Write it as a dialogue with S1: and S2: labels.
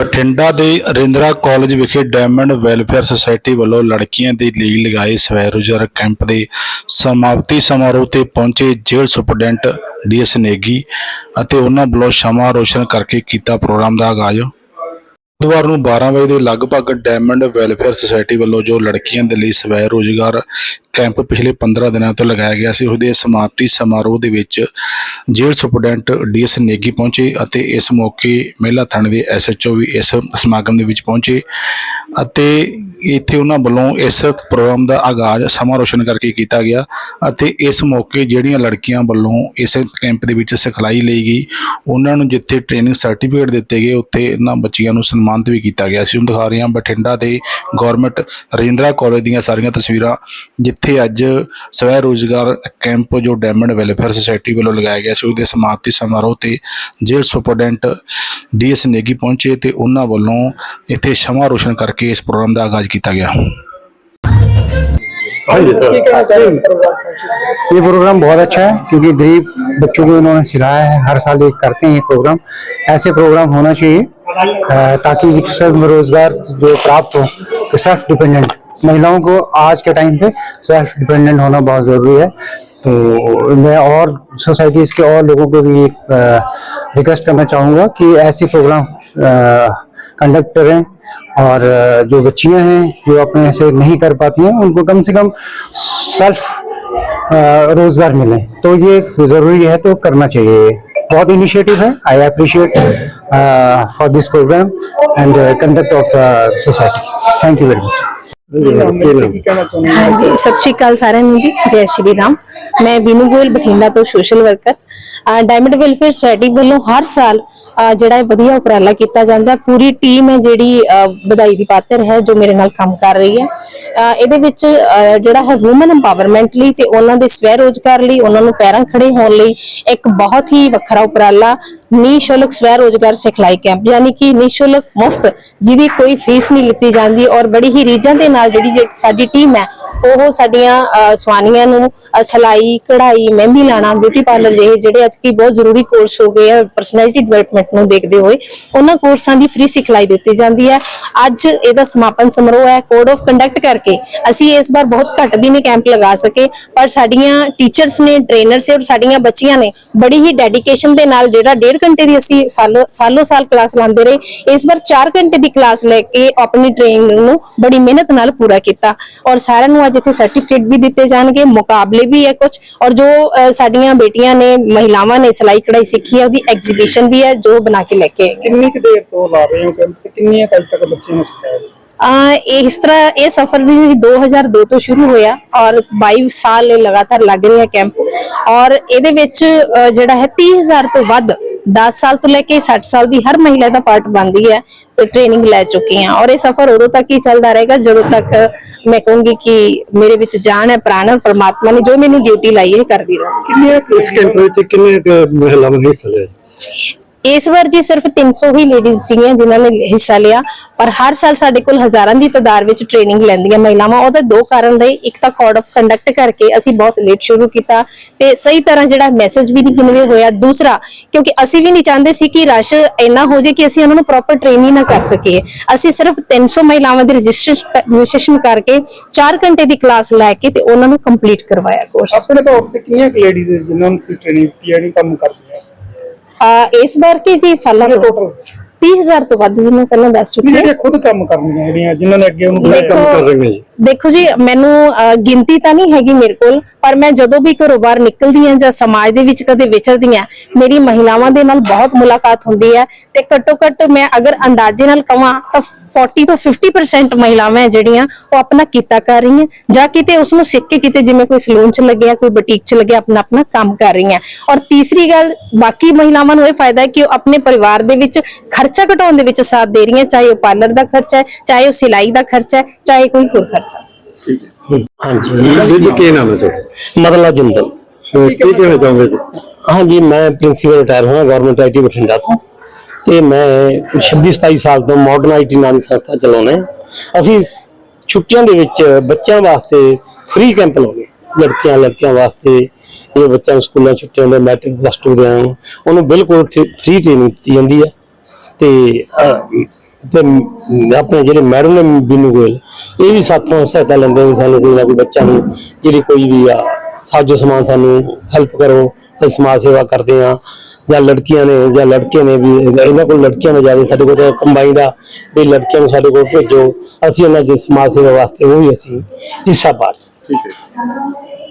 S1: ਬਠਿੰਡਾ ਦੇ ਰਿੰਦਰਾ ਕਾਲਜ ਵਿਖੇ diamond welfare society ਵੱਲੋਂ ਲੜਕੀਆਂ ਦੇ ਲਈ ਲਗਾਏ ਸਵੈ ਰੋਜ਼ਗਾਰ ਕੈਂਪ ਦੇ ਸਮਾਪਤੀ ਸਮਾਰੋਹ ਤੇ ਪਹੁੰਚੇ ਜੇਲ੍ਹ ਸੁਪਰਡੈਂਟ ਡੀਐਸ ਨੇਗੀ ਅਤੇ ਉਹਨਾਂ ਵੱਲੋਂ ਸ਼ਮਾ ਰੋਸ਼ਨ ਕਰਕੇ ਕੀਤਾ ਪ੍ਰੋਗਰਾਮ ਦਾ ਆਗਾਜ਼। ਬੁੱਧਵਾਰ ਨੂੰ 12 ਵਜੇ ਦੇ ਲਗਭਗ ਡਾਇਮੰਡ ਵੈਲਫੇਅਰ ਸੁਸਾਇਟੀ ਵੱਲੋਂ ਜੋ ਲੜਕੀਆਂ ਦੇ ਲਈ ਸਵੈ ਰੋਜ਼ਗਾਰ ਕੈਂਪ ਪਿਛਲੇ 15 ਦਿਨਾਂ ਤੋਂ ਲਗਾਇਆ ਗਿਆ ਸੀ, ਉਹਦੇ ਸਮਾਪਤੀ ਸਮਾਰੋਹ ਦੇ ਵਿੱਚ ਜੇਲ੍ਹ ਸੁਪਰਡੈਂਟ ਡੀਐਸ ਨੇਗੀ ਪਹੁੰਚੇ ਅਤੇ ਇਸ ਮੌਕੇ ਮਹਿਲਾ ਥਾਣੇ ਦੇ ਐਸਐਚਓ ਵੀ ਇਸ ਸਮਾਗਮ ਦੇ ਵਿੱਚ ਪਹੁੰਚੇ ਅਤੇ ਇੱਥੇ ਉਹਨਾਂ ਵੱਲੋਂ ਇਸ ਪ੍ਰੋਗਰਾਮ ਦਾ ਆਗਾਜ਼ ਸਮਾਂ ਰੋਸ਼ਨ ਕਰਕੇ ਕੀਤਾ ਗਿਆ ਅਤੇ ਇਸ ਮੌਕੇ ਜਿਹੜੀਆਂ ਲੜਕੀਆਂ ਵੱਲੋਂ ਇਸ ਕੈਂਪ ਦੇ ਵਿੱਚ ਸਿਖਲਾਈ ਲਈ ਗਈ, ਉਹਨਾਂ ਨੂੰ ਜਿੱਥੇ ਟ੍ਰੇਨਿੰਗ ਸਰਟੀਫਿਕੇਟ ਦਿੱਤੇ ਗਏ, ਉੱਥੇ ਇਹਨਾਂ ਬੱਚੀਆਂ ਨੂੰ ਸਨਮਾਨਿਤ ਵੀ ਕੀਤਾ ਗਿਆ ਅਸੀਂ ਹੁਣ ਦਿਖਾ ਰਹੇ ਹਾਂ ਬਠਿੰਡਾ ਦੇ ਗਵਰਨਮੈਂਟ ਰਜਿੰਦਰਾ ਕਾਲਜ ਦੀਆਂ ਸਾਰੀਆਂ ਤਸਵੀਰਾਂ, ਜਿੱਥੇ ਅੱਜ ਸਵੈ ਰੋਜ਼ਗਾਰ ਕੈਂਪ ਜੋ ਡਾਇਮੰਡ ਵੈਲਫੇਅਰ ਸੁਸਾਇਟੀ ਵੱਲੋਂ ਲਗਾਇਆ ਗਿਆ ਸੀ, ਉਹਦੇ ਸਮਾਪਤੀ ਸਮਾਰੋਹ ਤੇ ਜੇਲ੍ਹ ਸੁਪਰਡੈਂਟ ਡੀਐਸ ਨੇਗੀ ਪਹੁੰਚੇ ਤੇ ਉਹਨਾਂ ਵੱਲੋਂ ਇੱਥੇ ਸ਼ਮਾ ਰੋਸ਼ਨ ਕਰਕੇ ਇਸ ਪ੍ਰੋਗਰਾਮ ਦਾ ਆਗਾਜ਼ ਕੀਤਾ ਗਿਆ
S2: हाँ जी सर
S3: ये प्रोग्राम बहुत अच्छा है क्योंकि गरीब बच्चों को इन्होंने सिखाया है हर साल ये करते हैं ये प्रोग्राम ऐसे प्रोग्राम होना चाहिए अ, ताकि सब रोजगार जो प्राप्त हो तो सेल्फ डिपेंडेंट महिलाओं को आज के टाइम पे सेल्फ डिपेंडेंट होना बहुत जरूरी है तो मैं और सोसाइटीज के और लोगों को भी रिक्वेस्ट करना चाहूँगा कि ऐसे प्रोग्राम कंडक्ट करें और जो बच्चियाँ हैं जो अपने से नहीं कर पाती हैं उनको कम से कम सेल्फ रोज़गार मिले। तो ये ज़रूरी है तो करना चाहिए। बहुत इनिशिएटिव है। I appreciate for this program and conduct of society thank you
S4: very much हाँ जी सत श्रीकाल सारे जी। जय श्री राम। मैं बीनू गोयल बठिंडा तो social worker diamond welfare society वालों हर साल ਜਿਹੜਾ ਇਹ ਵਧੀਆ ਉਪਰਾਲਾ ਕੀਤਾ ਜਾਂਦਾ ਹੈ। ਪੂਰੀ ਟੀਮ ਹੈ ਜਿਹੜੀ ਵਧਾਈ ਦੀ ਪਾਤਰ ਹੈ ਜੋ ਮੇਰੇ ਨਾਲ ਕੰਮ ਕਰ ਰਹੀ ਹੈ ਇਹਦੇ ਵਿੱਚ ਅਹ, ਜਿਹੜਾ ਹੈ ਔਮਨ ਐਮਪਾਵਰਮੈਂਟ ਲਈ ਤੇ ਉਹਨਾਂ ਦੇ ਸਵੈ ਰੋਜ਼ਗਾਰ ਲਈ ਉਹਨਾਂ ਨੂੰ ਪੈਰਾਂ ਖੜੇ ਹੋਣ ਲਈ ਇੱਕ ਬਹੁਤ ਹੀ ਵੱਖਰਾ ਉਪਰਾਲਾ ਨਿਸ਼ੁਲਕ ਸਵੈ ਰੋਜ਼ਗਾਰ ਸਿਖਲਾਈ ਕੈਂਪ ਯਾਨੀ ਕਿ ਨਿਸ਼ੁਲਕ ਮੁਫਤ ਜਿਹਦੀ ਕੋਈ ਫੀਸ ਨਹੀਂ ਲਿੱਤੀ ਜਾਂਦੀ ਔਰ ਬੜੀ ਹੀ ਰੀਝਾਂ ਦੇ ਨਾਲ ਜਿਹੜੀ ਜੇ- ਸਾਡੀ ਟੀਮ ਹੈ ਉਹ ਸਾਡੀਆਂ ਸਵਾਨੀਆਂ ਨੂੰ ਅਹ, ਸਿਲਾਈ ਕਢਾਈ ਮਹਿੰਦੀ ਲਾਣਾ ਬਿਊਟੀ ਪਾਰਲਰ ਜਿਹੇ ਜਿਹੜੇ ਅੱਜ ਕੀ ਬਹੁਤ ਜ਼ਰੂਰੀ ਕੋਰਸ ਹੋ ਗਏ ਆ ਪਰਸਨੈਲਿਟੀ ਡਿਵੈਲਪਮੈਂਟ ਨੂੰ ਦੇਖਦੇ ਹੋਏ ਉਹਨਾਂ ਕੋਰਸਾਂ ਦੀ ਫ੍ਰੀ ਸਿਖਲਾਈ ਦਿੱਤੀ ਜਾਂਦੀ ਹੈ। ਅੱਜ ਇਹਦਾ ਸਮਾਪਨ ਸਮਾਰੋਹ ਹੈ ਕੋਡ ਆਫ ਕੰਡਕਟ ਕਰਕੇ। ਅਸੀਂ ਇਸ ਵਾਰ ਬਹੁਤ ਘੱਟ ਦਿਨੇ ਕੈਂਪ ਲਗਾ ਸਕੇ ਪਰ ਸਾਡੀਆਂ ਟੀਚਰਸ ਨੇ ਟ੍ਰੇਨਰਸ ਔਰ ਸਾਡੀਆਂ ਬੱਚੀਆਂ ਨੇ ਬੜੀ ਹੀ ਡੈਡੀਕੇਸ਼ਨ ਦੇ ਨਾਲ ਜਿਹੜਾ ਡੇਢ ਘੰਟੇ ਦੀ ਅਸੀਂ ਸਾਲੋ ਸਾਲੋ ਸਾਲ ਕਲਾਸ ਲਾਉਂਦੇ ਰਹੇ ਇਸ ਵਾਰ 4 ਘੰਟੇ ਦੀ ਕਲਾਸ ਲੈ ਕੇ ਆਪਣੀ ਟ੍ਰੇਨਿੰਗ ਨੂੰ ਬੜੀ ਮਿਹਨਤ ਨਾਲ ਪੂਰਾ ਕੀਤਾ। ਔਰ ਸਾਰਿਆਂ ਨੂੰ ਅੱਜ ਇੱਥੇ ਸਰਟੀਫਿਕੇਟ ਵੀ ਦਿੱਤੇ ਜਾਣਗੇ ਮੁਕਾਬਲੇ ਵੀ ਹੈ ਕੁਝ ਔਰ ਜੋ ਸਾਡੀਆਂ ਬੇਟੀਆਂ ਨੇ ਮਹਿਲਾਵਾਂ ਨੇ ਸਿਲਾਈ ਕਢਾਈ ਸਿੱਖੀ ਹੈ ਉਹਦੀ ਐਗਜ਼ੀਬਿਸ਼ਨ ਵੀ ਹੈ ਜੋ ਬਣਾ ਕੇ ਲੈ ਕੇ
S2: ਕਿੰਨੀ ਕੁ ਦੇਰ ਤੋਂ ਲਾ ਰਹੇ ਹੋ ਤੇ ਕਿੰਨੀਆਂ ਕੁ ਅਜੇ ਤੱਕ ਬੱਚਿਆਂ ਨੂੰ ਸਿਖਾਇਆ
S4: ਆ ਇਸ ਤਰ੍ਹਾਂ ਇਹ ਸਫਰ ਵੀ ਜੀ 2002 ਤੋਂ ਸ਼ੁਰੂ ਹੋਇਆ ਔਰ 22 ਸਾਲ ਲਗਾਤਾਰ ਲੱਗ ਰਿਹਾ ਕੈਂਪ ਔਰ ਇਹਦੇ ਵਿੱਚ ਜਿਹੜਾ ਹੈ 30000 ਤੋਂ ਵੱਧ 10 ਸਾਲ ਤੋਂ ਲੈ ਕੇ 60 ਸਾਲ ਦੀ ਹਰ ਮਹਿਲਾ ਦਾ ਪਾਰਟ ਬਣਦੀ ਹੈ ਤੇ ਟ੍ਰੇਨਿੰਗ ਲੈ ਚੁੱਕੀ ਹਾਂ। ਔਰ ਇਹ ਸਫਰ ਉਦੋਂ ਤੱਕ ਹੀ ਚੱਲਦਾ ਰਹੇਗਾ ਜਦੋਂ ਤੱਕ ਮੈਂ ਕਹੂੰਗੀ ਕਿ ਮੇਰੇ ਵਿੱਚ ਜਾਨ ਹੈ, ਪ੍ਰਾਣ ਹੈ, ਪਰਮਾਤਮਾ ਨੇ ਜੋ ਮੈਨੂੰ ਡਿਊਟੀ ਲਾਈ ਹੈ ਕਰਦੀ ਰਹਾਂ
S2: ਕਿੰਨੀਆਂ ਇਸ ਕੈਂਪ ਵਿੱਚ ਕਿੰਨੀਆਂ ਮਹਿਲਾਵਾਂ ਨੇ ਹਿੱਸਾ ਲਿਆ
S4: ਇਸ ਵਾਰ ਜੀ ਸਿਰਫ 300 ਹੀ ਲੇਡੀਜ਼ ਸੀਗੀਆਂ ਜਿਨ੍ਹਾਂ ਨੇ ਹਿੱਸਾ ਲਿਆ, ਪਰ ਹਰ ਸਾਲ ਸਾਡੇ ਕੋਲ ਹਜ਼ਾਰਾਂ ਦੀ ਤਾਦਾਦ ਵਿੱਚ ਟ੍ਰੇਨਿੰਗ ਲੈਂਦੀਆਂ ਮਹਿਲਾਵਾਂ। ਉਹਦੇ ਦੋ ਕਾਰਨ ਰਹੇ ਇੱਕ ਤਾਂ ਕੋਡ ਆਫ ਕੰਡਕਟ ਕਰਕੇ ਅਸੀਂ ਬਹੁਤ ਲੇਟ ਸ਼ੁਰੂ ਕੀਤਾ ਤੇ ਸਹੀ ਤਰ੍ਹਾਂ ਜਿਹੜਾ ਮੈਸੇਜ ਵੀ ਨਹੀਂ ਕਨਵੇ ਹੋਇਆ। ਦੂਸਰਾ, ਕਿਉਂਕਿ ਅਸੀਂ ਵੀ ਨਹੀਂ ਚਾਹੁੰਦੇ ਸੀ ਕਿ ਰਸ਼ ਇੰਨਾ ਹੋ ਜਾਏ ਕਿ ਅਸੀਂ ਉਹਨਾਂ ਨੂੰ ਪ੍ਰੋਪਰ ਟ੍ਰੇਨਿੰਗ ਨਾ ਕਰ ਸਕੀਏ। ਅਸੀਂ ਸਿਰਫ 300 ਮਹਿਲਾਵਾਂ ਦੀ ਰਜਿਸਟ੍ਰੇਸ਼ਨ ਕਰਕੇ 4 ਘੰਟੇ ਦੀ ਕਲਾਸ ਲੈ ਕੇ ਤੇ ਉਹਨਾਂ ਨੂੰ ਕੰਪਲੀਟ ਕਰਵਾਇਆ ਕੋਰਸ
S2: ਆਪਣੇ ਤੌਰ ਤੇ ਕਿੰਨੀਆਂ ਲੇਡੀਜ਼ ਜਿਨ੍ਹਾਂ ਨੂੰ ਟ੍ਰੇਨਿੰਗ ਦਿੱਤੀ ਹੈ ਨਹੀਂ ਕੰਮ ਕਰਦੀਆਂ
S4: ਇਸ ਵਾਰ ਕੀ ਜੀ ਸਾਲਾਂ ਤੋਂ?
S2: ਟੋਟਲ
S4: 30000 ਤੋਂ ਵੱਧ ਜਿਵੇਂ ਪਹਿਲਾਂ ਦੱਸ ਚੁੱਕੀ ਹਾਂ।
S2: ਜਿਹੜੀਆਂ ਖੁਦ ਕੰਮ ਕਰਦੀਆਂ ਜਿਹੜੀਆਂ ਜਿਨ੍ਹਾਂ ਨੇ ਅੱਗੇ ਉਹਨੂੰ ਕੰਮ ਕਰ ਰਹੀਆਂ ਜੀ।
S4: ਦੇਖੋ ਜੀ, ਮੈਨੂੰ ਗਿਣਤੀ ਤਾਂ ਨਹੀਂ ਹੈਗੀ ਮੇਰੇ ਕੋਲ, ਪਰ ਮੈਂ ਜਦੋਂ ਵੀ ਘਰੋਂ ਬਾਹਰ ਨਿਕਲਦੀ ਹਾਂ ਜਾਂ ਸਮਾਜ ਦੇ ਵਿੱਚ ਕਦੇ ਵਿਚਰਦੀ ਹਾਂ, ਮੇਰੀ ਮਹਿਲਾਵਾਂ ਦੇ ਨਾਲ ਬਹੁਤ ਮੁਲਾਕਾਤ ਹੁੰਦੀ ਹੈ ਤੇ ਘੱਟੋ ਘੱਟ ਮੈਂ ਅਗਰ ਅੰਦਾਜ਼ੇ ਨਾਲ ਕਹਾਂ ਤਾਂ 40 ਤੋਂ 50% ਮਹਿਲਾਵਾਂ ਹੈ ਜਿਹੜੀਆਂ ਉਹ ਆਪਣਾ ਕੀਤਾ ਕਰ ਰਹੀਆਂ, ਜਾਂ ਕਿਤੇ ਉਸ ਨੂੰ ਸਿੱਖ ਕੇ ਕਿਤੇ ਜਿਵੇਂ ਕੋਈ ਸਲੂਨ 'ਚ ਲੱਗਿਆ ਕੋਈ ਬੁਟੀਕ 'ਚ ਲੱਗਿਆ ਆਪਣਾ ਆਪਣਾ ਕੰਮ ਕਰ ਰਹੀਆਂ। ਔਰ ਤੀਸਰੀ ਗੱਲ, ਬਾਕੀ ਮਹਿਲਾਵਾਂ ਨੂੰ ਇਹ ਫਾਇਦਾ ਹੈ ਕਿ ਉਹ ਆਪਣੇ ਪਰਿਵਾਰ ਦੇ ਵਿੱਚ ਖਰਚਾ ਘਟਾਉਣ ਦੇ ਵਿੱਚ ਸਾਥ ਦੇ ਰਹੀਆਂ, ਚਾਹੇ ਉਹ ਪਾਰਲਰ ਦਾ ਖਰਚਾ ਹੈ, ਚਾਹੇ ਉਹ ਸਿਲਾਈ ਦਾ ਖਰਚਾ ਹੈ, ਚਾਹੇ ਕੋਈ ਹੋਰ ਖਰਚਾ।
S5: ਹਾਂਜੀ।
S2: ਜੀ ਜੀ ਕੀ ਨਾਮ ਹੈ ਤੁਹਾਡਾ?
S5: ਮਦਲਾ ਜਿੰਦਲ।
S2: ਤੇ ਕੀ ਕਹਿਣਾ ਚਾਹੋਗੇ? ਜੀ
S5: ਹਾਂਜੀ ਮੈਂ ਪ੍ਰਿੰਸੀਪਲ ਰਿਟਾਇਰ ਹੋਇਆ ਗਵਰਨਮੈਂਟ ਆਈਟੀ ਬਠਿੰਡਾ ਤੋਂ। ਤੇ ਮੈਂ 26 27 ਸਾਲ ਤੋਂ ਮਾਡਰਨ ਆਈਟੀ ਨਾਂ ਦੀ ਸੰਸਥਾ ਚਲਾਉਂਦੇ ਹਾਂ। ਅਸੀਂ ਛੁੱਟੀਆਂ ਦੇ ਵਿੱਚ ਬੱਚਿਆਂ ਵਾਸਤੇ ਫ੍ਰੀ ਕੈਂਪ ਲਾਉਂਦੇ। ਲੜਕੀਆਂ ਲੜਕੀਆਂ ਵਾਸਤੇ ਇਹ ਬੱਚਿਆਂ ਨੂੰ ਸਕੂਲਾਂ ਛੁੱਟੀਆਂ ਦੇ ਮੈਟ੍ਰਿਕ ਪਲੱਸ 2 ਦੇ ਉਹਨੂੰ ਬਿਲਕੁਲ ਫ੍ਰੀ ਟ੍ਰੇਨਿੰਗ ਦਿੱਤੀ ਜਾਂਦੀ ਹੈ। ਤੇ ਤੇ ਆਪਣੇ ਜਿਹੜੇ ਮੈਡਮ ਨੇ ਬੀਨੂ ਗੋਇਲ, ਇਹ ਵੀ ਸਾਥੋਂ ਸਹਾਇਤਾ ਲੈਂਦੇ ਨੇ ਸਾਨੂੰ ਕੋਈ ਨਾ ਕੋਈ ਬੱਚਾ ਨੂੰ, ਜਿਹੜੀ ਕੋਈ ਵੀ ਆ, ਸਾਜੋ ਸਮਾਨ ਸਾਨੂੰ ਹੈਲਪ ਕਰੋ, ਅਸੀਂ ਸਮਾਜ ਸੇਵਾ ਕਰਦੇ ਆ ਜਾਂ ਲੜਕੀਆਂ ਨੇ, ਜਾਂ ਲੜਕੇ ਨੇ ਵੀ, ਇਹਨਾਂ ਕੋਲ ਲੜਕੀਆਂ ਨੇ ਜਾਵੇ, ਸਾਡੇ ਕੋਲ ਕੰਬਾਈਨ ਆ ਵੀ ਲੜਕੀਆਂ ਨੂੰ ਸਾਡੇ ਕੋਲ ਭੇਜੋ, ਅਸੀਂ ਉਹਨਾਂ ਦੇ ਸਮਾਜ ਸੇਵਾ ਵਾਸਤੇ ਉਹ ਵੀ ਅਸੀਂ ਹਿੱਸਾ ਪਾ
S2: ਠੀਕ ਹੈ।